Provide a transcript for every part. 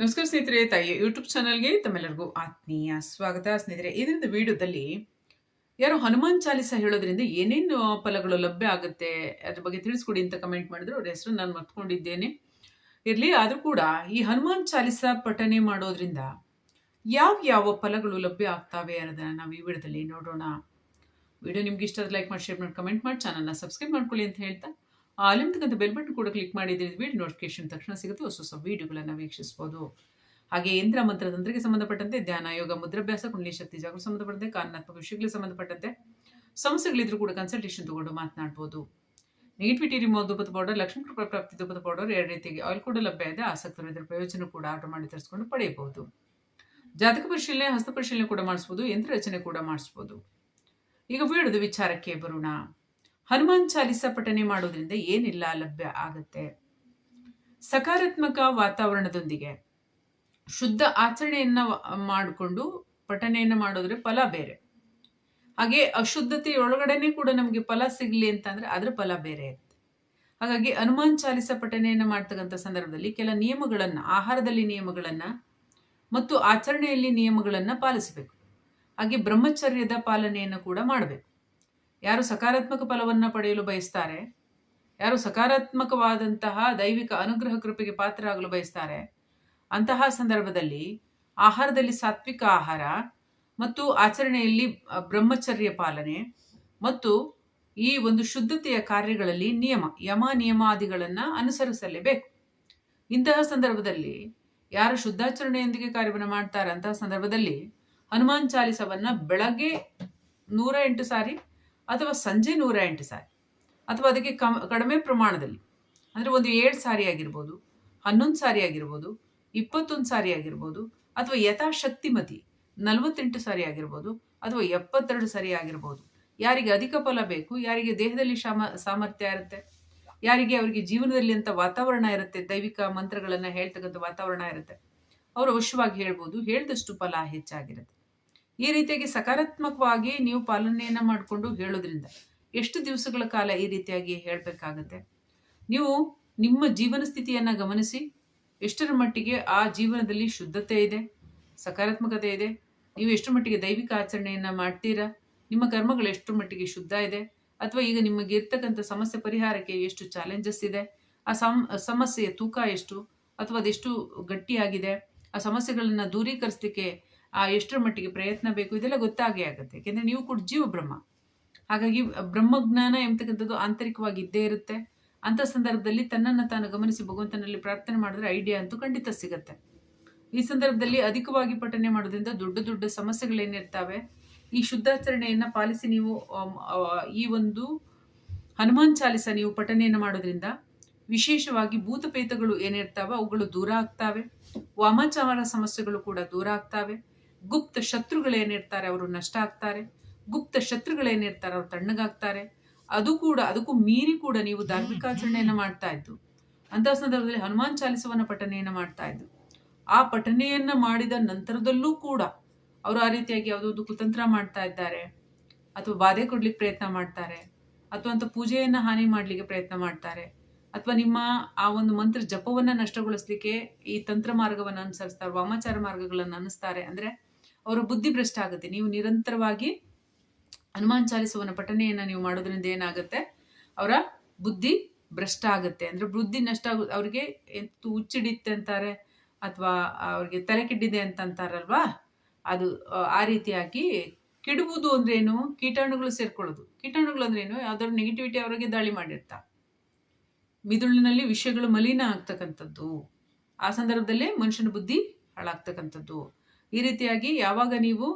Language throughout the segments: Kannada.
ನಮಸ್ಕಾರ ಸ್ನೇಹಿತರೆ, ತಾಯಿ ಯೂಟ್ಯೂಬ್ ಚಾನಲ್ಗೆ ತಮ್ಮೆಲ್ಲರಿಗೂ ಆತ್ಮೀಯ ಸ್ವಾಗತ. ಸ್ನೇಹಿತರೆ, ಇದರಿಂದ ವಿಡಿಯೋದಲ್ಲಿ ಯಾರು ಹನುಮಾನ್ ಚಾಲಿಸ ಹೇಳೋದ್ರಿಂದ ಏನೇನು ಫಲಗಳು ಲಭ್ಯ ಆಗುತ್ತೆ ಅದ್ರ ಬಗ್ಗೆ ತಿಳಿಸ್ಕೊಡಿ ಅಂತ ಕಮೆಂಟ್ ಮಾಡಿದ್ರು. ಅವ್ರ ಹೆಸರು ನಾನು ಮರ್ತ್ಕೊಂಡಿದ್ದೇನೆ. ಇರಲಿ, ಆದರೂ ಕೂಡ ಈ ಹನುಮಾನ್ ಚಾಲಿಸ ಪಠನೆ ಮಾಡೋದ್ರಿಂದ ಯಾವ ಯಾವ ಫಲಗಳು ಲಭ್ಯ ಆಗ್ತಾವೆ ಅನ್ನೋದನ್ನ ನಾವು ಈ ವಿಡಿಯೋದಲ್ಲಿ ನೋಡೋಣ. ವಿಡಿಯೋ ನಿಮ್ಗೆ ಇಷ್ಟ ಲೈಕ್ ಮಾಡಿ ಶೇರ್ ಮಾಡಿ ಕಮೆಂಟ್ ಮಾಡಿ ಚಾನಲ್ನ ಸಬ್ಸ್ಕ್ರೈಬ್ ಮಾಡ್ಕೊಳ್ಳಿ ಅಂತ ಹೇಳ್ತಾ ಅಲ್ಲಿಂತಕ್ಕಂಥ ಬೆಲ್ ಬಟನ್ ಕೂಡ ಕ್ಲಿಕ್ ಮಾಡಿದ್ರೆ ವಿಡಿಯೋ ನೋಟಿಫಿಕೇಶನ್ ತಕ್ಷಣ ಸಿಗುತ್ತೆ. ಹೊಸ ಹೊಸ ವೀಡಿಯೋಗಳನ್ನು ವೀಕ್ಷಿಸಬಹುದು ಹಾಗೆ ಯಂತ್ರ ತಂತ್ರಕ್ಕೆ ಸಂಬಂಧಪಟ್ಟಂತೆ ಧ್ಯಾನ, ಯೋಗ, ಮುದ್ರಾಭ್ಯಾಸ, ಕುಂಡಲಿ ಶಕ್ತಿ, ಜಾಗೃತಿ ಸಂಬಂಧಪಟ್ಟಂತೆ, ಕಾನೂನಾತ್ಮಕ ವಿಷಯಗಳಿಗೆ ಸಂಬಂಧಪಟ್ಟಂತೆ ಸಮಸ್ಯೆಗಳಿದ್ರು ಕೂಡ ಕನ್ಸಲ್ಟೇಷನ್ ತಗೊಂಡು ಮಾತನಾಡ್ಬೋದು. ನೆಗೆಟಿವಿಟಿ ರಿಮೂವ್ ಧೂಪದ ಪೌಡರ್ ಲಕ್ಷ್ಮೀ ಕೃಪಾ ಪ್ರಾಪ್ತಿ ಧೂಪದ ಪೌಡರ್ ಎರಡು ರೀತಿಯಾಗಿ ಆಯಿಲ್ ಕೂಡ ಲಭ್ಯ ಇದೆ. ಆಸಕ್ತರು ಇದರ ಪ್ರಯೋಜನ ಕೂಡ ಆರ್ಡರ್ ಮಾಡಿ ತರಿಸ್ಕೊಂಡು ಪಡೆಯಬಹುದು. ಜಾತಕ ಪರಿಶೀಲನೆ, ಹಸ್ತ ಪರಿಶೀಲನೆ ಕೂಡ ಮಾಡಿಸ್ಬೋದು. ಯಂತ್ರ ರಚನೆ ಕೂಡ ಮಾಡಿಸ್ಬೋದು. ಈಗ ವೀಡಿಯೋದ ವಿಚಾರಕ್ಕೆ ಬರೋಣ. ಹನುಮಾನ್ ಚಾಲಿಸ ಪಠನೆ ಮಾಡೋದ್ರಿಂದ ಏನೆಲ್ಲ ಲಭ್ಯ ಆಗುತ್ತೆ. ಸಕಾರಾತ್ಮಕ ವಾತಾವರಣದೊಂದಿಗೆ ಶುದ್ಧ ಆಚರಣೆಯನ್ನ ಮಾಡಿಕೊಂಡು ಪಠನೆಯನ್ನು ಮಾಡೋದ್ರೆ ಫಲ ಬೇರೆ. ಹಾಗೆ ಅಶುದ್ಧತೆ ಒಳಗಡೆನೆ ಕೂಡ ನಮಗೆ ಫಲ ಸಿಗಲಿ ಅಂತಂದ್ರೆ ಅದರ ಫಲ ಬೇರೆ. ಇರುತ್ತೆ ಹಾಗಾಗಿ ಹನುಮಾನ್ ಚಾಲಿಸ ಪಠನೆಯನ್ನು ಮಾಡ್ತಕ್ಕಂಥ ಸಂದರ್ಭದಲ್ಲಿ ಕೆಲ ನಿಯಮಗಳನ್ನು, ಆಹಾರದಲ್ಲಿ ನಿಯಮಗಳನ್ನು ಮತ್ತು ಆಚರಣೆಯಲ್ಲಿ ನಿಯಮಗಳನ್ನು ಪಾಲಿಸಬೇಕು. ಹಾಗೆ ಬ್ರಹ್ಮಚರ್ಯದ ಪಾಲನೆಯನ್ನು ಕೂಡ ಮಾಡಬೇಕು. ಯಾರು ಸಕಾರಾತ್ಮಕ ಫಲವನ್ನು ಪಡೆಯಲು ಬಯಸ್ತಾರೆ, ಯಾರು ಸಕಾರಾತ್ಮಕವಾದಂತಹ ದೈವಿಕ ಅನುಗ್ರಹ ಕೃಪೆಗೆ ಪಾತ್ರರಾಗಲು ಬಯಸ್ತಾರೆ, ಅಂತಹ ಸಂದರ್ಭದಲ್ಲಿ ಆಹಾರದಲ್ಲಿ ಸಾತ್ವಿಕ ಆಹಾರ ಮತ್ತು ಆಚರಣೆಯಲ್ಲಿ ಬ್ರಹ್ಮಚರ್ಯ ಪಾಲನೆ ಮತ್ತು ಈ ಒಂದು ಶುದ್ಧತೆಯ ಕಾರ್ಯಗಳಲ್ಲಿ ನಿಯಮ, ಯಮ ನಿಯಮಾದಿಗಳನ್ನು ಅನುಸರಿಸಲೇಬೇಕು. ಇಂತಹ ಸಂದರ್ಭದಲ್ಲಿ ಯಾರು ಶುದ್ಧಾಚರಣೆಯೊಂದಿಗೆ ಕಾರ್ಯವನ್ನು ಮಾಡ್ತಾರೆ ಅಂತಹ ಸಂದರ್ಭದಲ್ಲಿ ಹನುಮಾನ್ ಚಾಲಿಸವನ್ನ ಬೆಳಗ್ಗೆ ನೂರ ಎಂಟು ಸಾರಿ ಅಥವಾ ಸಂಜೆ ನೂರ ಎಂಟು ಸಾರಿ, ಅಥವಾ ಅದಕ್ಕೆ ಕಮ್, ಕಡಿಮೆ ಪ್ರಮಾಣದಲ್ಲಿ. ಅಂದರೆ ಒಂದು ಏಳು ಸಾರಿ ಆಗಿರ್ಬೋದು, ಹನ್ನೊಂದು ಸಾರಿ ಆಗಿರ್ಬೋದು, ಇಪ್ಪತ್ತೊಂದು ಸಾರಿ ಆಗಿರ್ಬೋದು, ಅಥವಾ ಯಥಾಶಕ್ತಿಮತಿ ನಲವತ್ತೆಂಟು ಸಾರಿ ಆಗಿರ್ಬೋದು, ಅಥವಾ ಎಪ್ಪತ್ತೆರಡು ಸಾರಿ ಆಗಿರ್ಬೋದು. ಯಾರಿಗೆ ಅಧಿಕ ಫಲ ಬೇಕು, ಯಾರಿಗೆ ದೇಹದಲ್ಲಿ ಶಾಮ, ಸಾಮರ್ಥ್ಯ ಇರುತ್ತೆ, ಯಾರಿಗೆ ಅವರಿಗೆ ಜೀವನದಲ್ಲಿ ಅಂತ ವಾತಾವರಣ ಇರುತ್ತೆ, ದೈವಿಕ ಮಂತ್ರಗಳನ್ನು ಹೇಳ್ತಕ್ಕಂಥ ವಾತಾವರಣ ಇರುತ್ತೆ, ಅವರು ಅವಶ್ಯವಾಗಿ ಹೇಳ್ಬೋದು, ಹೇಳಿದಷ್ಟು ಫಲ ಹೆಚ್ಚಾಗಿರುತ್ತೆ. ಈ ರೀತಿಯಾಗಿ ಸಕಾರಾತ್ಮಕವಾಗಿ ನೀವು ಪಾಲನೆಯನ್ನು ಮಾಡಿಕೊಂಡು ಹೇಳೋದ್ರಿಂದ ಎಷ್ಟು ದಿವಸಗಳ ಕಾಲ ಈ ರೀತಿಯಾಗಿ ಹೇಳಬೇಕಾಗತ್ತೆ? ನೀವು ನಿಮ್ಮ ಜೀವನ ಸ್ಥಿತಿಯನ್ನು ಗಮನಿಸಿ, ಎಷ್ಟರ ಮಟ್ಟಿಗೆ ಆ ಜೀವನದಲ್ಲಿ ಶುದ್ಧತೆ ಇದೆ, ಸಕಾರಾತ್ಮಕತೆ ಇದೆ, ನೀವು ಎಷ್ಟು ಮಟ್ಟಿಗೆ ದೈವಿಕ ಆಚರಣೆಯನ್ನು ಮಾಡ್ತೀರಾ, ನಿಮ್ಮ ಕರ್ಮಗಳು ಎಷ್ಟು ಮಟ್ಟಿಗೆ ಶುದ್ಧ ಇದೆ, ಅಥವಾ ಈಗ ನಿಮಗೆ ಇರ್ತಕ್ಕಂಥ ಸಮಸ್ಯೆ ಪರಿಹಾರಕ್ಕೆ ಎಷ್ಟು ಚಾಲೆಂಜಸ್ ಇದೆ, ಆ ಸಮ್ ಸಮಸ್ಯೆಯ ತೂಕ ಎಷ್ಟು, ಅಥವಾ ಅದೆಷ್ಟು ಗಟ್ಟಿಯಾಗಿದೆ, ಆ ಸಮಸ್ಯೆಗಳನ್ನು ದೂರೀಕರಿಸಲಿಕ್ಕೆ ಎಷ್ಟರ ಮಟ್ಟಿಗೆ ಪ್ರಯತ್ನ ಬೇಕು ಇದೆಲ್ಲ ಗೊತ್ತಾಗೇ ಆಗುತ್ತೆ. ಯಾಕೆಂದರೆ ನೀವು ಕೂಡ ಜೀವ ಬ್ರಹ್ಮ. ಹಾಗಾಗಿ ಬ್ರಹ್ಮಜ್ಞಾನ ಎಂಬತಕ್ಕಂಥದ್ದು ಆಂತರಿಕವಾಗಿ ಇದ್ದೇ ಇರುತ್ತೆ. ಅಂಥ ಸಂದರ್ಭದಲ್ಲಿ ತನ್ನನ್ನು ತಾನು ಗಮನಿಸಿ ಭಗವಂತನಲ್ಲಿ ಪ್ರಾರ್ಥನೆ ಮಾಡಿದ್ರೆ ಐಡಿಯಾ ಅಂತೂ ಖಂಡಿತ ಸಿಗುತ್ತೆ. ಈ ಸಂದರ್ಭದಲ್ಲಿ ಅಧಿಕವಾಗಿ ಪಠನೆ ಮಾಡೋದ್ರಿಂದ ದೊಡ್ಡ ದೊಡ್ಡ ಸಮಸ್ಯೆಗಳೇನಿರ್ತಾವೆ. ಈ ಶುದ್ಧಾಚರಣೆಯನ್ನು ಪಾಲಿಸಿ ನೀವು ಈ ಒಂದು ಹನುಮಾನ್ ಚಾಲಿಸ ನೀವು ಪಠನೆಯನ್ನು ಮಾಡೋದ್ರಿಂದ ವಿಶೇಷವಾಗಿ ಭೂತಪೇತಗಳು ಏನಿರ್ತಾವೆ ಅವುಗಳು ದೂರ ಆಗ್ತಾವೆ. ವಾಮಾಚಾರ ಸಮಸ್ಯೆಗಳು ಕೂಡ ದೂರ ಆಗ್ತಾವೆ. ಗುಪ್ತ ಶತ್ರುಗಳೇನಿರ್ತಾರೆ ಅವರು ನಷ್ಟ ಆಗ್ತಾರೆ. ಗುಪ್ತ ಶತ್ರುಗಳೇನಿರ್ತಾರೆ ಅವರು ತಣ್ಣಗಾಗ್ತಾರೆ. ಅದು ಕೂಡ, ಅದಕ್ಕೂ ಮೀರಿ ಕೂಡ ನೀವು ಧಾರ್ಮಿಕಾಚರಣೆಯನ್ನು ಮಾಡ್ತಾ ಇದ್ದು. ಅಂತಹ ಸಂದರ್ಭದಲ್ಲಿ ಹನುಮಾನ್ ಚಾಲಿಸವನ್ನ ಪಠನೆಯನ್ನು ಮಾಡ್ತಾ ಇದ್ದು. ಆ ಪಠನೆಯನ್ನು ಮಾಡಿದ ನಂತರದಲ್ಲೂ ಕೂಡ ಅವರು ಆ ರೀತಿಯಾಗಿ ಯಾವುದೋ ಕುತಂತ್ರ ಮಾಡ್ತಾ ಇದ್ದಾರೆ. ಅಥವಾ ಬಾಧೆ ಕೊಡ್ಲಿಕ್ಕೆ ಪ್ರಯತ್ನ ಮಾಡ್ತಾರೆ. ಅಥವಾ ಅಂತ ಪೂಜೆಯನ್ನ ಹಾನಿ ಮಾಡಲಿಕ್ಕೆ ಪ್ರಯತ್ನ ಮಾಡ್ತಾರೆ. ಅಥವಾ ನಿಮ್ಮ ಆ ಒಂದು ಮಂತ್ರ ಜಪವನ್ನ ನಷ್ಟಗೊಳಿಸ್ಲಿಕ್ಕೆ ಈ ತಂತ್ರ ಮಾರ್ಗವನ್ನು ಅನುಸರಿಸ್ತಾರೆ, ವಾಮಾಚಾರ ಮಾರ್ಗಗಳನ್ನು ಅನಿಸ್ತಾರೆ ಅಂದ್ರೆ ಅವರ ಬುದ್ಧಿ ಭ್ರಷ್ಟ ಆಗುತ್ತೆ. ನೀವು ನಿರಂತರವಾಗಿ ಹನುಮಾನ್ ಚಾಲಿಸುವನ ಪಠನೆಯನ್ನ ನೀವು ಮಾಡೋದ್ರಿಂದ ಏನಾಗುತ್ತೆ? ಅವರ ಬುದ್ಧಿ ಭ್ರಷ್ಟ ಆಗುತ್ತೆ. ಅಂದ್ರೆ ಬುದ್ಧಿ ನಷ್ಟ ಆಗು ಅವ್ರಿಗೆ ಹುಚ್ಚಿಡಿತ್ತೆ ಅಂತಾರೆ ಅಥವಾ ಅವ್ರಿಗೆ ತಲೆ ಕೆಟ್ಟಿದೆ ಅಂತಂತಾರಲ್ವಾ ಅದು ಆ, ಆ ರೀತಿಯಾಗಿ ಕೆಡುವುದು ಅಂದ್ರೆ ಏನು? ಕೀಟಾಣುಗಳು ಸೇರ್ಕೊಳ್ಳೋದು. ಕೀಟಾಣುಗಳು ಅಂದ್ರೆ ಏನು? ಯಾವ್ದಾದ್ರು ನೆಗೆಟಿವಿಟಿ ಅವರಿಗೆ ದಾಳಿ ಮಾಡಿರ್ತಾ. ಮಿದುಳಿನಲ್ಲಿ ವಿಷಯಗಳು ಮಲಿನ ಆಗ್ತಕ್ಕಂಥದ್ದು. ಆ ಸಂದರ್ಭದಲ್ಲೇ ಮನುಷ್ಯನ ಬುದ್ಧಿ ಹಾಳಾಗ್ತಕ್ಕಂಥದ್ದು. ಈ ರೀತಿಯಾಗಿ ಯಾವಾಗ ನೀವು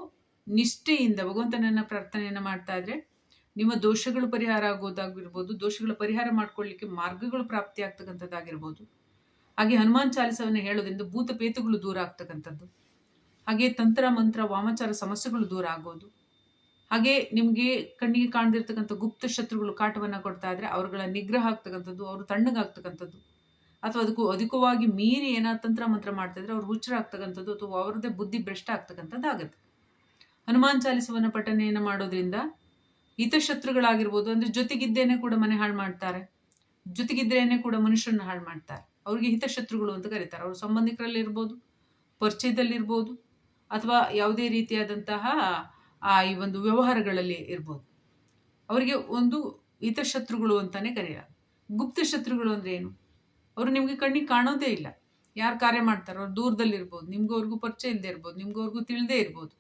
ನಿಷ್ಠೆಯಿಂದ ಭಗವಂತನನ್ನ ಪ್ರಾರ್ಥನೆಯನ್ನ ಮಾಡ್ತಾ ಇದ್ರೆ ನಿಮ್ಮ ದೋಷಗಳು ಪರಿಹಾರ ಆಗೋದಾಗಿರ್ಬೋದು, ದೋಷಗಳ ಪರಿಹಾರ ಮಾಡ್ಕೊಳ್ಳಿಕ್ಕೆ ಮಾರ್ಗಗಳು ಪ್ರಾಪ್ತಿ ಆಗ್ತಕ್ಕಂಥದ್ದಾಗಿರ್ಬೋದು. ಹಾಗೆ ಹನುಮಾನ್ ಚಾಲಿಸವನ್ನು ಹೇಳೋದ್ರಿಂದ ಭೂತ ಪೇತುಗಳು ದೂರ ಆಗ್ತಕ್ಕಂಥದ್ದು. ಹಾಗೆ ತಂತ್ರ, ಮಂತ್ರ, ವಾಮಾಚಾರ ಸಮಸ್ಯೆಗಳು ದೂರ ಆಗೋದು. ಹಾಗೆ ನಿಮಗೆ ಕಣ್ಣಿಗೆ ಕಾಣದಿರ್ತಕ್ಕಂಥ ಗುಪ್ತ ಶತ್ರುಗಳು ಕಾಟವನ್ನು ಕೊಡ್ತಾ ಇದ್ರೆ ಅವರುಗಳ ನಿಗ್ರಹ ಆಗ್ತಕ್ಕಂಥದ್ದು, ಅವರು ತಣ್ಣಗಾಗ್ತಕ್ಕಂಥದ್ದು. ಅಥವಾ ಅದಕ್ಕೂ ಅಧಿಕವಾಗಿ ಮೀರಿ ಏನೋ ತಂತ್ರ ಮಂತ್ರ ಮಾಡ್ತಾ ಇದ್ರೆ ಅವ್ರು ಹುಚ್ಚರಾಗ್ತಕ್ಕಂಥದ್ದು ಅಥವಾ ಅವರದೇ ಬುದ್ಧಿ ಭ್ರಷ್ಟ ಆಗ್ತಕ್ಕಂಥದ್ದು ಆಗುತ್ತೆ. ಹನುಮಾನ್ ಚಾಲಿಸುವನ ಪಠನೆಯನ್ನು ಮಾಡೋದ್ರಿಂದ ಹಿತಶತ್ರುಗಳಾಗಿರ್ಬೋದು, ಅಂದ್ರೆ ಜೊತೆಗಿದ್ದೇನೆ ಕೂಡ ಮನೆ ಹಾಳು ಮಾಡ್ತಾರೆ. ಜೊತೆಗಿದ್ರೇನೆ ಕೂಡ ಮನುಷ್ಯರನ್ನ ಹಾಳು ಮಾಡ್ತಾರೆ. ಅವ್ರಿಗೆ ಹಿತಶತ್ರುಗಳು ಅಂತ ಕರೀತಾರೆ. ಅವ್ರ ಸಂಬಂಧಿಕರಲ್ಲಿ ಇರ್ಬೋದು ಪರಿಚಯದಲ್ಲಿರ್ಬೋದು, ಅಥವಾ ಯಾವುದೇ ರೀತಿಯಾದಂತಹ, ಆ, ಈ ಒಂದು ವ್ಯವಹಾರಗಳಲ್ಲಿ ಇರ್ಬೋದು. ಅವರಿಗೆ ಒಂದು ಹಿತಶತ್ರುಗಳು ಅಂತಾನೆ ಕರೆಯ ಗುಪ್ತ ಶತ್ರುಗಳು ಅಂದ್ರೆ ಏನು? ಅವರು ನಿಮಗೆ ಕಣ್ಣಿಗೆ ಕಾಣೋದೇ ಇಲ್ಲ. ಯಾರು ಕಾರ್ಯ ಮಾಡ್ತಾರೋ? ಅವ್ರು ದೂರದಲ್ಲಿರ್ಬೋದು. ನಿಮ್ಗೂ ಅವ್ರಿಗೂ ಪರಿಚಯ ಇಲ್ಲದೆ ಇರ್ಬೋದು. ನಿಮ್ಗೂ ಅವ್ರಿಗೂ ತಿಳಿದೇ ಇರ್ಬೋದು.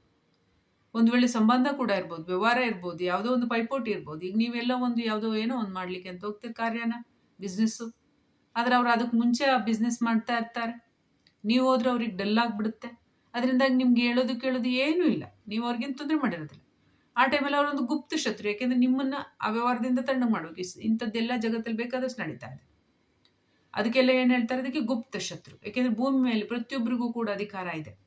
ಒಂದು ವೇಳೆ ಸಂಬಂಧ ಕೂಡ ಇರ್ಬೋದು, ವ್ಯವಹಾರ ಇರ್ಬೋದು, ಯಾವುದೋ ಒಂದು ಪೈಪೋಟಿ ಇರ್ಬೋದು. ಈಗ ನೀವೆಲ್ಲ ಒಂದು ಯಾವುದೋ ಏನೋ ಒಂದು ಮಾಡ್ಲಿಕ್ಕೆ ಅಂತ ಹೋಗ್ತೀರಿ ಕಾರ್ಯನ ಬಿಸ್ನೆಸ್ಸು ಆದ್ರೆ ಅವ್ರು ಅದಕ್ಕೆ ಮುಂಚೆ ಆ ಬಿಸ್ನೆಸ್ ಮಾಡ್ತಾ ಇರ್ತಾರೆ. ನೀವು ಹೋದ್ರೆ ಅವ್ರಿಗೆ ಡಲ್ ಆಗಿಬಿಡುತ್ತೆ. ಅದರಿಂದಾಗಿ ನಿಮ್ಗೆ ಹೇಳೋದು ಕೇಳೋದು ಏನೂ ಇಲ್ಲ. ನೀವು ಅವ್ರಿಗೇನು ತೊಂದರೆ ಮಾಡಿರೋದಿಲ್ಲ. ಆ ಟೈಮಲ್ಲಿ ಅವರೊಂದು ಗುಪ್ತ ಶತ್ರು, ಯಾಕೆಂದ್ರೆ ನಿಮ್ಮನ್ನು ಆ ವ್ಯವಹಾರದಿಂದ ತಣ್ಣಗೆ ಮಾಡೋಕೆ ಇಂಥದ್ದೆಲ್ಲ ಜಗತ್ತಲ್ಲಿ ಬೇಕಾದಷ್ಟು ನಡೀತಾ ಇದೆ. ಅದಕ್ಕೆಲ್ಲ ಏನು ಹೇಳ್ತಾರೆ? ಅದಕ್ಕೆ ಗುಪ್ತ ಶತ್ರು. ಯಾಕೆಂದ್ರೆ ಭೂಮಿ ಮೇಲೆ ಪ್ರತಿಯೊಬ್ಬರಿಗೂ ಕೂಡ ಅಧಿಕಾರ ಇದೆ.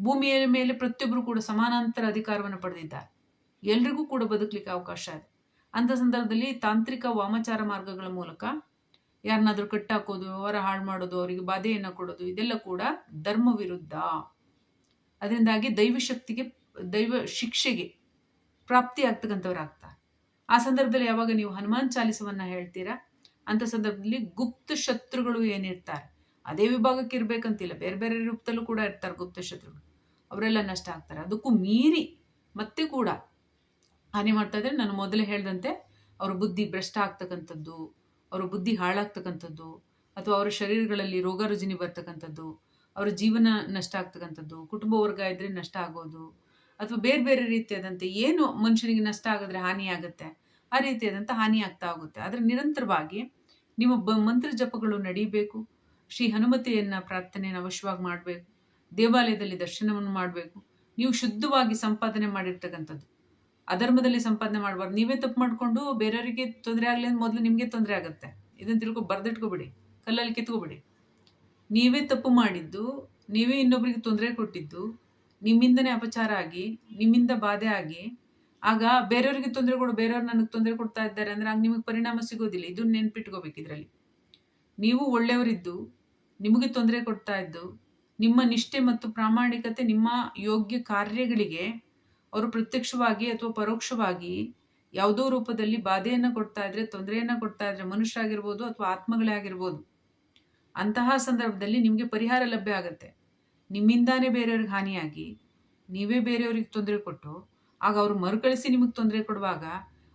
ಭೂಮಿಯ ಮೇಲೆ ಪ್ರತಿಯೊಬ್ಬರು ಕೂಡ ಸಮಾನಾಂತರ ಅಧಿಕಾರವನ್ನು ಪಡೆದಿದ್ದಾರೆ. ಎಲ್ರಿಗೂ ಕೂಡ ಬದುಕಲಿಕ್ಕೆ ಅವಕಾಶ ಇದೆ. ಅಂಥ ಸಂದರ್ಭದಲ್ಲಿ ತಾಂತ್ರಿಕ ವಾಮಾಚಾರ ಮಾರ್ಗಗಳ ಮೂಲಕ ಯಾರನ್ನಾದರೂ ಕಟ್ಟಾಕೋದು ಅವರ ಹಾಳು ಮಾಡೋದು, ಅವರಿಗೆ ಬಾಧೆಯನ್ನು ಕೊಡೋದು, ಇದೆಲ್ಲ ಕೂಡ ಧರ್ಮ ವಿರುದ್ಧ. ಅದರಿಂದಾಗಿ ದೈವ ಶಕ್ತಿಗೆ, ದೈವ ಶಿಕ್ಷೆಗೆ ಪ್ರಾಪ್ತಿ ಆಗ್ತಕ್ಕಂಥವ್ರು ಆಗ್ತಾರೆ ಆ ಸಂದರ್ಭದಲ್ಲಿ ಯಾವಾಗ ನೀವು ಹನುಮಾನ್ ಚಾಲಿಸವನ್ನ ಹೇಳ್ತೀರಾ? ಅಂತ ಸಂದರ್ಭದಲ್ಲಿ ಗುಪ್ತ ಶತ್ರುಗಳು ಏನಿರ್ತಾರೆ, ಅದೇ ವಿಭಾಗಕ್ಕೆ ಇರಬೇಕಂತಿಲ್ಲ, ಬೇರೆ ಬೇರೆ ರೂಪದಲ್ಲೂ ಕೂಡ ಇರ್ತಾರೆ ಗುಪ್ತ ಶತ್ರುಗಳು. ಅವರೆಲ್ಲ ನಷ್ಟ ಆಗ್ತಾರೆ. ಅದಕ್ಕೂ ಮೀರಿ ಮತ್ತೆ ಕೂಡ ಹಾನಿ ಮಾಡ್ತಾ ಇದ್ರೆ ನಾನು ಮೊದಲೇ ಹೇಳಿದಂತೆ, ಅವರ ಬುದ್ಧಿ ಭ್ರಷ್ಟ ಆಗ್ತಕ್ಕಂಥದ್ದು, ಅವರ ಬುದ್ಧಿ ಹಾಳಾಗ್ತಕ್ಕಂಥದ್ದು, ಅಥವಾ ಅವರ ಶರೀರಗಳಲ್ಲಿ ರೋಗ ರುಜಿನಿ ಬರ್ತಕ್ಕಂಥದ್ದು, ಅವರ ಜೀವನ ನಷ್ಟ ಆಗ್ತಕ್ಕಂಥದ್ದು, ಕುಟುಂಬ ವರ್ಗ ಇದ್ರೆ ನಷ್ಟ ಆಗೋದು, ಅಥವಾ ಬೇರೆ ಬೇರೆ ರೀತಿಯಾದಂತೆ ಏನು ಮನುಷ್ಯನಿಗೆ ನಷ್ಟ ಆಗಿದ್ರೆ ಹಾನಿ ಆಗುತ್ತೆ ಆ ರೀತಿಯಾದಂಥ ಹಾನಿ ಆಗ್ತಾ ಹೋಗುತ್ತೆ ಆದರೆ ನಿರಂತರವಾಗಿ ನಿಮ್ಮ ಬ ಮಂತ್ರ ಜಪಗಳು ನಡೀಬೇಕು. ಶ್ರೀ ಹನುಮತಿಯನ್ನ ಪ್ರಾರ್ಥನೆಯನ್ನು ಅವಶ್ಯವಾಗಿ ಮಾಡಬೇಕು. ದೇವಾಲಯದಲ್ಲಿ ದರ್ಶನವನ್ನು ಮಾಡಬೇಕು. ನೀವು ಶುದ್ಧವಾಗಿ ಸಂಪಾದನೆ ಮಾಡಿರ್ತಕ್ಕಂಥದ್ದು. ಅಧರ್ಮದಲ್ಲಿ ಸಂಪಾದನೆ ಮಾಡಬಾರ್ದು. ನೀವೇ ತಪ್ಪು ಮಾಡಿಕೊಂಡು ಬೇರೆಯವರಿಗೆ ತೊಂದರೆ ಆಗಲಿ ಅಂತ ಮೊದಲು ನಿಮಗೆ ತೊಂದರೆ ಆಗುತ್ತೆ. ಇದನ್ನು ತಿಳ್ಕೊ ಬರೆದಿಟ್ಕೊಬಿಡಿ. ಕಲ್ಲಲ್ಲಿ ಕಿತ್ಕೊಬಿಡಿ. ನೀವೇ ತಪ್ಪು ಮಾಡಿದ್ದು, ನೀವೇ ಇನ್ನೊಬ್ಬರಿಗೆ ತೊಂದರೆ ಕೊಟ್ಟಿದ್ದು, ನಿಮ್ಮಿಂದನೇ ಅಪಚಾರ ಆಗಿ, ನಿಮ್ಮಿಂದ ಬಾಧೆ ಆಗಿ ಆಗ ಬೇರೆಯವ್ರಿಗೆ ತೊಂದರೆ ಕೊಡು, ಬೇರೆಯವ್ರು ನನಗೆ ತೊಂದರೆ ಕೊಡ್ತಾ ಇದ್ದಾರೆ ಅಂದ್ರೆ ಆಗ ನಿಮಗೆ ಪರಿಣಾಮ ಸಿಗೋದಿಲ್ಲ. ಇದನ್ನ ನೆನ್ಪಿಟ್ಕೋಬೇಕು ಇದರಲ್ಲಿ. ನೀವು ಒಳ್ಳೆಯವರಿದ್ದು, ನಿಮಗೆ ತೊಂದರೆ ಕೊಡ್ತಾ ಇದ್ದು, ನಿಮ್ಮ ನಿಷ್ಠೆ ಮತ್ತು ಪ್ರಾಮಾಣಿಕತೆ, ನಿಮ್ಮ ಯೋಗ್ಯ ಕಾರ್ಯಗಳಿಗೆ ಅವರು ಪ್ರತ್ಯಕ್ಷವಾಗಿ ಅಥವಾ ಪರೋಕ್ಷವಾಗಿ ಯಾವುದೋ ರೂಪದಲ್ಲಿ ಬಾಧೆಯನ್ನು ಕೊಡ್ತಾ ಇದ್ರೆ, ತೊಂದರೆಯನ್ನು ಕೊಡ್ತಾ ಇದ್ರೆ ಮನುಷ್ಯ ಆಗಿರ್ಬೋದು ಅಥವಾ ಆತ್ಮಗಳೇ ಆಗಿರ್ಬೋದು, ಅಂತಹ ಸಂದರ್ಭದಲ್ಲಿ ನಿಮಗೆ ಪರಿಹಾರ ಲಭ್ಯ ಆಗುತ್ತೆ. ನಿಮ್ಮಿಂದಾನೇ ಬೇರೆಯವ್ರಿಗೆ ಹಾನಿಯಾಗಿ, ನೀವೇ ಬೇರೆಯವ್ರಿಗೆ ತೊಂದರೆ ಕೊಟ್ಟು ಆಗ ಅವ್ರು ಮರುಕಳಿಸಿ ನಿಮಗೆ ತೊಂದರೆ ಕೊಡುವಾಗ,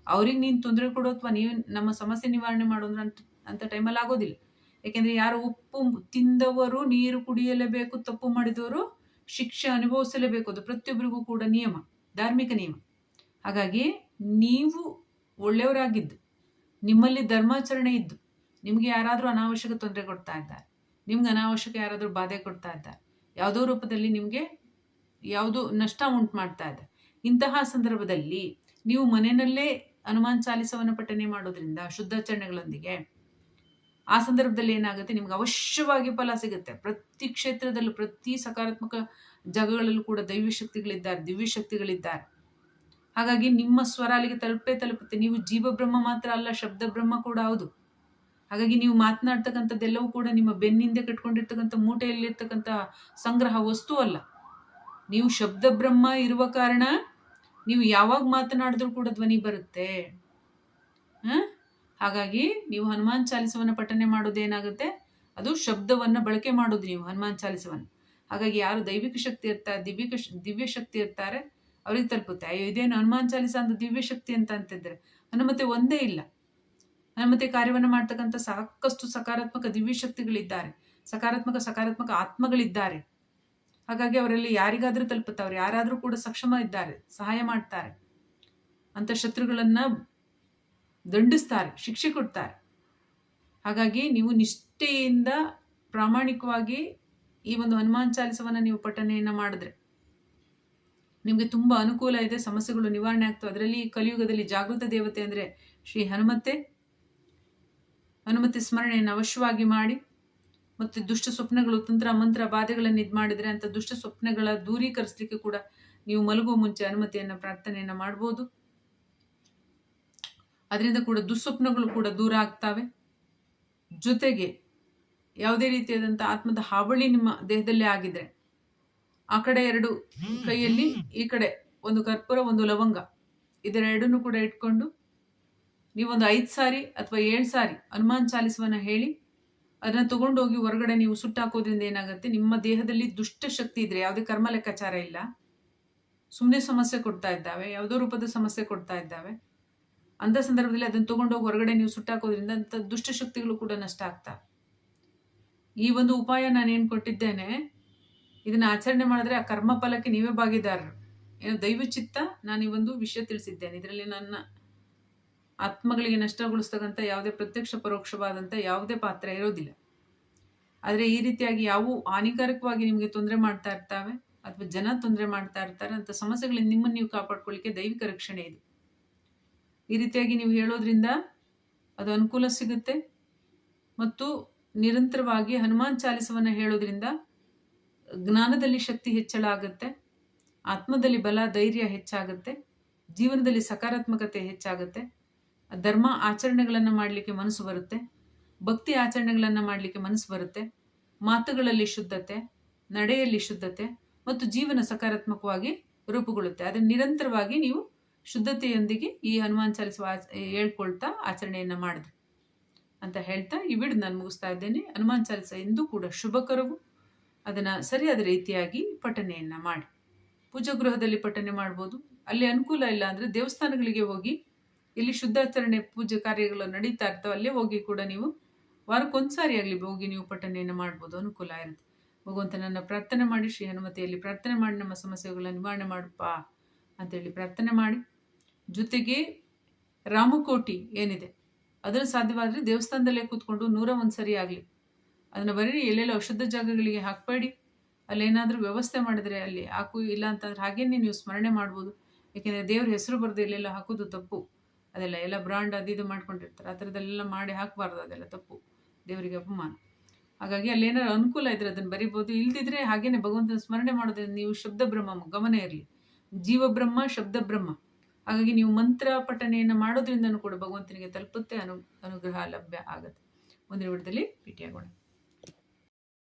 ಅವ್ರಿಗೆ ನೀನು ತೊಂದರೆ ಕೊಡು ಅಥವಾ ನೀವು ನಮ್ಮ ಸಮಸ್ಯೆ ನಿವಾರಣೆ ಮಾಡು ಅಂದ್ರೆ ಅಂತ ಅಂಥ ಟೈಮಲ್ಲಿ ಆಗೋದಿಲ್ಲ. ಯಾಕೆಂದರೆ ಯಾರು ಉಪ್ಪು ತಿಂದವರು ನೀರು ಕುಡಿಯಲೇಬೇಕು, ತಪ್ಪು ಮಾಡಿದವರು ಶಿಕ್ಷೆ ಅನುಭವಿಸಲೇಬೇಕು ಅದು ಪ್ರತಿಯೊಬ್ಬರಿಗೂ ಕೂಡ ನಿಯಮ, ಧಾರ್ಮಿಕ ನಿಯಮ. ಹಾಗಾಗಿ ನೀವು ಒಳ್ಳೆಯವರಾಗಿದ್ದು, ನಿಮ್ಮಲ್ಲಿ ಧರ್ಮಾಚರಣೆ ಇದ್ದು, ನಿಮಗೆ ಯಾರಾದರೂ ಅನಾವಶ್ಯಕ ತೊಂದರೆ ಕೊಡ್ತಾ ಇದ್ದಾರೆ ನಿಮ್ಗೆ ಅನಾವಶ್ಯಕ ಯಾರಾದರೂ ಬಾಧೆ ಕೊಡ್ತಾ ಇದ್ದಾರೆ ಯಾವುದೋ ರೂಪದಲ್ಲಿ ನಿಮಗೆ ಯಾವುದು ನಷ್ಟ ಉಂಟು ಮಾಡ್ತಾ ಇದೆ ಇಂತಹ ಸಂದರ್ಭದಲ್ಲಿ ನೀವು ಮನೆಯಲ್ಲೇ ಹನುಮಾನ್ ಚಾಲಿಸವನ್ನು ಪಠನೆ ಮಾಡೋದ್ರಿಂದ ಶುದ್ಧಾಚರಣೆಗಳೊಂದಿಗೆ ಆ ಸಂದರ್ಭದಲ್ಲಿ ಏನಾಗುತ್ತೆ? ನಿಮ್ಗೆ ಅವಶ್ಯವಾಗಿ ಫಲ ಸಿಗುತ್ತೆ. ಪ್ರತಿ ಕ್ಷೇತ್ರದಲ್ಲೂ, ಪ್ರತಿ ಸಕಾರಾತ್ಮಕ ಜಾಗಗಳಲ್ಲೂ ಕೂಡ ದೈವ ಶಕ್ತಿಗಳಿದ್ದಾರೆ, ದಿವ್ಯ ಶಕ್ತಿಗಳಿದ್ದಾರೆ. ಹಾಗಾಗಿ ನಿಮ್ಮ ಸ್ವರ ಅಲ್ಲಿಗೆ ತಲುಪೇ ತಲುಪುತ್ತೆ. ನೀವು ಬ್ರಹ್ಮ ಮಾತ್ರ ಅಲ್ಲ, ಶಬ್ದ ಬ್ರಹ್ಮ ಕೂಡ ಹೌದು. ಹಾಗಾಗಿ ನೀವು ಮಾತನಾಡ್ತಕ್ಕಂಥದ್ದೆಲ್ಲವೂ ಕೂಡ ನಿಮ್ಮ ಬೆನ್ನಿಂದ ಕಟ್ಕೊಂಡಿರ್ತಕ್ಕಂಥ, ಮೂಟೆಯಲ್ಲಿರ್ತಕ್ಕಂಥ ಸಂಗ್ರಹ ವಸ್ತು ಅಲ್ಲ. ನೀವು ಶಬ್ದ ಬ್ರಹ್ಮ ಇರುವ ಕಾರಣ ನೀವು ಯಾವಾಗ ಮಾತನಾಡಿದ್ರೂ ಕೂಡ ಧ್ವನಿ ಬರುತ್ತೆ? ಹಾಗಾಗಿ ನೀವು ಹನುಮಾನ್ ಚಾಲಿಸವನ್ನ ಪಠನೆ ಮಾಡೋದೇನಾಗುತ್ತೆ ಅದು ಶಬ್ದವನ್ನ ಬಳಕೆ ಮಾಡೋದು ನೀವು ಹನುಮಾನ್ ಚಾಲಿಸವನ್ನ. ಹಾಗಾಗಿ ಯಾರು ದೈವಿಕ ಶಕ್ತಿ ಇರ್ತಾರೆ ದಿವ್ಯಕ ದಿವ್ಯ ಶಕ್ತಿ ಇರ್ತಾರೆ, ಅವ್ರಿಗೆ ತಲುಪುತ್ತೆ. ಅಯ್ಯೋ, ಇದೇನು ಹನುಮಾನ್ ಚಾಲಿಸ ಅಂತ ದಿವ್ಯ ಶಕ್ತಿ ಅಂತ ಅಂತಿದ್ರೆ? ಹನುಮತೆ ಒಂದೇ ಇಲ್ಲ. ಹನುಮತೆ ಕಾರ್ಯವನ್ನು ಮಾಡ್ತಕ್ಕಂಥ ಸಾಕಷ್ಟು ಸಕಾರಾತ್ಮಕ ದಿವ್ಯ ಶಕ್ತಿಗಳಿದ್ದಾರೆ. ಸಕಾರಾತ್ಮಕ ಸಕಾರಾತ್ಮಕ ಆತ್ಮಗಳಿದ್ದಾರೆ. ಹಾಗಾಗಿ ಅವರಲ್ಲಿ ಯಾರಿಗಾದರೂ ತಲುಪುತ್ತವ್ರು, ಯಾರಾದರೂ ಕೂಡ ಸಕ್ಷಮ ಇದ್ದಾರೆ, ಸಹಾಯ ಮಾಡ್ತಾರೆ. ಅಂತ ಶತ್ರುಗಳನ್ನು ದಂಡಿಸ್ತಾರೆ, ಶಿಕ್ಷೆ ಕೊಡ್ತಾರೆ. ಹಾಗಾಗಿ ನೀವು ನಿಷ್ಠೆಯಿಂದ ಪ್ರಾಮಾಣಿಕವಾಗಿ ಈ ಒಂದು ಹನುಮಾನ್ ಚಾಲಿಸವನ್ನು ನೀವು ಪಠನೆಯನ್ನ ಮಾಡಿದ್ರೆ ನಿಮಗೆ ತುಂಬಾ ಅನುಕೂಲ ಇದೆ, ಸಮಸ್ಯೆಗಳು ನಿವಾರಣೆ ಆಗ್ತವೆ. ಅದರಲ್ಲಿ ಕಲಿಯುಗದಲ್ಲಿ ಜಾಗೃತ ದೇವತೆ ಅಂದ್ರೆ ಶ್ರೀ ಹನುಮತೆ. ಹನುಮತಿ ಸ್ಮರಣೆಯನ್ನು ಅವಶ್ಯವಾಗಿ ಮಾಡಿ. ಮತ್ತೆ ದುಷ್ಟ ಸ್ವಪ್ನಗಳು, ತಂತ್ರ, ಮಂತ್ರ, ಬಾಧೆಗಳನ್ನು ಇದು ಮಾಡಿದ್ರೆ ಅಂತ ದುಷ್ಟ ಸ್ವಪ್ನಗಳ ದೂರೀಕರಿಸಲಿಕ್ಕೆ ಕೂಡ ನೀವು ಮಲಗುವ ಮುಂಚೆ ಅನುಮತಿಯನ್ನ, ಪ್ರಾರ್ಥನೆಯನ್ನ ಮಾಡ್ಬೋದು. ಅದರಿಂದ ಕೂಡ ದುಸ್ವಪ್ನಗಳು ಕೂಡ ದೂರ ಆಗ್ತವೆ. ಜೊತೆಗೆ ಯಾವುದೇ ರೀತಿಯಾದಂಥ ಆತ್ಮದ ಹಾವಳಿ ನಿಮ್ಮ ದೇಹದಲ್ಲಿ ಆಗಿದ್ರೆ ಆ ಕಡೆ ಎರಡು ಕೈಯಲ್ಲಿ, ಈ ಕಡೆ ಒಂದು ಕರ್ಪೂರ, ಒಂದು ಲವಂಗ, ಇದೆರಡನ್ನು ಕೂಡ ಇಟ್ಕೊಂಡು ನೀವೊಂದು ಐದು ಸಾರಿ ಅಥವಾ ಏಳು ಸಾರಿ ಹನುಮಾನ್ ಚಾಲಿಸವನ್ನ ಹೇಳಿ ಅದನ್ನ ತಗೊಂಡೋಗಿ ಹೊರಗಡೆ ನೀವು ಸುಟ್ಟಾಕೋದ್ರಿಂದ ಏನಾಗುತ್ತೆ? ನಿಮ್ಮ ದೇಹದಲ್ಲಿ ದುಷ್ಟ ಶಕ್ತಿ ಇದ್ರೆ, ಯಾವುದೇ ಕರ್ಮ ಲೆಕ್ಕಾಚಾರ ಇಲ್ಲ. ಸುಮ್ಮನೆ ಸಮಸ್ಯೆ ಕೊಡ್ತಾ ಇದ್ದಾವೆ, ಯಾವುದೋ ರೂಪದ ಸಮಸ್ಯೆ ಕೊಡ್ತಾ ಇದ್ದಾವೆ. ಅಂಥ ಸಂದರ್ಭದಲ್ಲಿ ಅದನ್ನು ತಗೊಂಡೋಗಿ ಹೊರಗಡೆ ನೀವು ಸುಟ್ಟಾಕೋದ್ರಿಂದ ದುಷ್ಟ ದುಷ್ಟಶಕ್ತಿಗಳು ಕೂಡ ನಷ್ಟ ಆಗ್ತವೆ ಈ ಒಂದು ಉಪಾಯ ನಾನು ಏನು ಕೊಟ್ಟಿದ್ದೇನೆ, ಇದನ್ನ ಆಚರಣೆ ಮಾಡಿದ್ರೆ ಆ ಕರ್ಮ ಫಲಕ್ಕೆ ನೀವೇ ಭಾಗಿದಾರರು. ಏನು ದೈವಚಿತ್ತ ನಾನು ಈ ಒಂದು ವಿಷಯ ತಿಳಿಸಿದ್ದೇನೆ. ಇದರಲ್ಲಿ ನನ್ನ ಆತ್ಮಗಳಿಗೆ ನಷ್ಟಗೊಳಿಸ್ತಕ್ಕಂಥ ಯಾವುದೇ ಪ್ರತ್ಯಕ್ಷ ಪರೋಕ್ಷವಾದಂಥ ಯಾವುದೇ ಪಾತ್ರ ಇರೋದಿಲ್ಲ. ಆದರೆ ಈ ರೀತಿಯಾಗಿ ಯಾವ ಹಾನಿಕಾರಕವಾಗಿ ನಿಮಗೆ ತೊಂದರೆ ಮಾಡ್ತಾ ಇರ್ತಾವೆ ಅಥವಾ ಜನ ತೊಂದರೆ ಮಾಡ್ತಾ ಇರ್ತಾರೆ ಅಂತ ಸಮಸ್ಯೆಗಳಿಂದ ನಿಮ್ಮನ್ನು ನೀವು ಕಾಪಾಡ್ಕೊಳ್ಳಿಕ್ಕೆ ದೈವಿಕ ರಕ್ಷಣೆ ಇದು. ಈ ರೀತಿಯಾಗಿ ನೀವು ಹೇಳೋದ್ರಿಂದ ಅದು ಅನುಕೂಲ ಸಿಗುತ್ತೆ ಮತ್ತು ನಿರಂತರವಾಗಿ ಹನುಮಾನ್ ಚಾಲಿಸವನ್ನು ಹೇಳೋದ್ರಿಂದ ಜ್ಞಾನದಲ್ಲಿ ಶಕ್ತಿ ಹೆಚ್ಚಳ ಆಗುತ್ತೆ, ಆತ್ಮದಲ್ಲಿ ಬಲ, ಧೈರ್ಯ ಹೆಚ್ಚಾಗುತ್ತೆ, ಜೀವನದಲ್ಲಿ ಸಕಾರಾತ್ಮಕತೆ ಹೆಚ್ಚಾಗುತ್ತೆ. ಧರ್ಮ ಆಚರಣೆಗಳನ್ನು ಮಾಡಲಿಕ್ಕೆ ಮನಸ್ಸು ಬರುತ್ತೆ, ಭಕ್ತಿ ಆಚರಣೆಗಳನ್ನು ಮಾಡಲಿಕ್ಕೆ ಮನಸ್ಸು ಬರುತ್ತೆ, ಮಾತುಗಳಲ್ಲಿ ಶುದ್ಧತೆ, ನಡೆಯಲ್ಲಿ ಶುದ್ಧತೆ ಮತ್ತು ಜೀವನ ಸಕಾರಾತ್ಮಕವಾಗಿ ರೂಪುಗೊಳ್ಳುತ್ತೆ. ಅದನ್ನು ನಿರಂತರವಾಗಿ ನೀವು ಶುದ್ಧತೆಯೊಂದಿಗೆ ಈ ಹನುಮಾನ್ ಚಾಲಿಸುವ ಹೇಳ್ಕೊಳ್ತಾ ಆಚರಣೆಯನ್ನು ಮಾಡಿದ್ರಿ ಅಂತ ಹೇಳ್ತಾ ಈ ಬಿಡು ನಾನು ಮುಗಿಸ್ತಾ ಇದ್ದೇನೆ. ಹನುಮಾನ್ ಚಾಲಿಸ ಎಂದೂ ಕೂಡ ಶುಭಕರವು ಅದನ್ನು ಸರಿಯಾದ ರೀತಿಯಾಗಿ ಪಠನೆಯನ್ನು ಮಾಡಿ. ಪೂಜಾ ಗೃಹದಲ್ಲಿ ಪಠನೆ ಮಾಡ್ಬೋದು. ಅಲ್ಲಿ ಅನುಕೂಲ ಇಲ್ಲ ಅಂದರೆ ದೇವಸ್ಥಾನಗಳಿಗೆ ಹೋಗಿ ಇಲ್ಲಿ ಶುದ್ಧಾಚರಣೆ ಪೂಜೆ ಕಾರ್ಯಗಳು ನಡೀತಾ ಇರ್ತವೆ, ಅಲ್ಲೇ ಹೋಗಿ ಕೂಡ ನೀವು ವಾರಕ್ಕೊಂದ್ಸಾರಿ ಆಗಲಿ ಹೋಗಿ ನೀವು ಪಠನೆಯನ್ನು ಮಾಡ್ಬೋದು, ಅನುಕೂಲ ಇರುತ್ತೆ ಭಗವಂತ ನನ್ನ ಪ್ರಾರ್ಥನೆ ಮಾಡಿ, ಶ್ರೀ ಹನುಮತಿಯಲ್ಲಿ ಪ್ರಾರ್ಥನೆ ಮಾಡಿ, ನಮ್ಮ ಸಮಸ್ಯೆಗಳನ್ನು ನಿವಾರಣೆ ಮಾಡಪ್ಪ ಅಂತೇಳಿ ಪ್ರಾರ್ಥನೆ ಮಾಡಿ. ಜೊತೆಗೆ ರಾಮಕೋಟಿ ಏನಿದೆ ಅದನ್ನು ಸಾಧ್ಯವಾದರೆ ದೇವಸ್ಥಾನದಲ್ಲೇ ಕೂತ್ಕೊಂಡು ನೂರ ಒಂದು ಸರಿ ಆಗಲಿ, ಅದನ್ನು ಬರೀ ಎಲ್ಲೆಲ್ಲ ಔಷಧ ಜಾಗಗಳಿಗೆ ಹಾಕಬೇಡಿ, ಅಲ್ಲೇನಾದರೂ ವ್ಯವಸ್ಥೆ ಮಾಡಿದ್ರೆ ಅಲ್ಲಿ ಹಾಕು ಇಲ್ಲ ಅಂತಂದ್ರೆ ಹಾಗೇನೆ ನೀವು ಸ್ಮರಣೆ ಮಾಡ್ಬೋದು. ಏಕೆಂದರೆ ದೇವ್ರ ಹೆಸರು ಬರೆದು ಎಲ್ಲೆಲ್ಲ ಹಾಕೋದು ತಪ್ಪು. ಅದೆಲ್ಲ ಎಲ್ಲ ಬ್ರಾಂಡ್ ಅದು ಇದು ಮಾಡ್ಕೊಂಡಿರ್ತಾರೆ. ಆ ಥರದ್ದೆಲ್ಲ ಮಾಡಿ ಹಾಕಬಾರ್ದು, ಅದೆಲ್ಲ ತಪ್ಪು. ದೇವರಿಗೆ ಅಪಮಾನ. ಹಾಗಾಗಿ ಅಲ್ಲೇನಾದ್ರು ಅನುಕೂಲ ಇದ್ರೆ ಅದನ್ನು ಬರಿಬೋದು. ಇಲ್ದಿದ್ರೆ ಹಾಗೇನೆ ಭಗವಂತನ ಸ್ಮರಣೆ ಮಾಡೋದ್ರಿಂದ ನೀವು ಶಬ್ದ ಬ್ರಹ್ಮ ಗಮನ ಇರಲಿ. ಜೀವ ಬ್ರಹ್ಮ, ಶಬ್ದ ಬ್ರಹ್ಮ. ಹಾಗಾಗಿ ನೀವು ಮಂತ್ರ ಪಠನೆಯನ್ನು ಮಾಡೋದ್ರಿಂದನೂ ಕೂಡ ಭಗವಂತನಿಗೆ ತಲುಪುತ್ತೆ, ಅನು ಅನುಗ್ರಹ ಲಭ್ಯ ಆಗುತ್ತೆ. ಮುಂದಿನ ವಿಡದಲ್ಲಿ ಭೇಟಿಯಾಗೋಣ.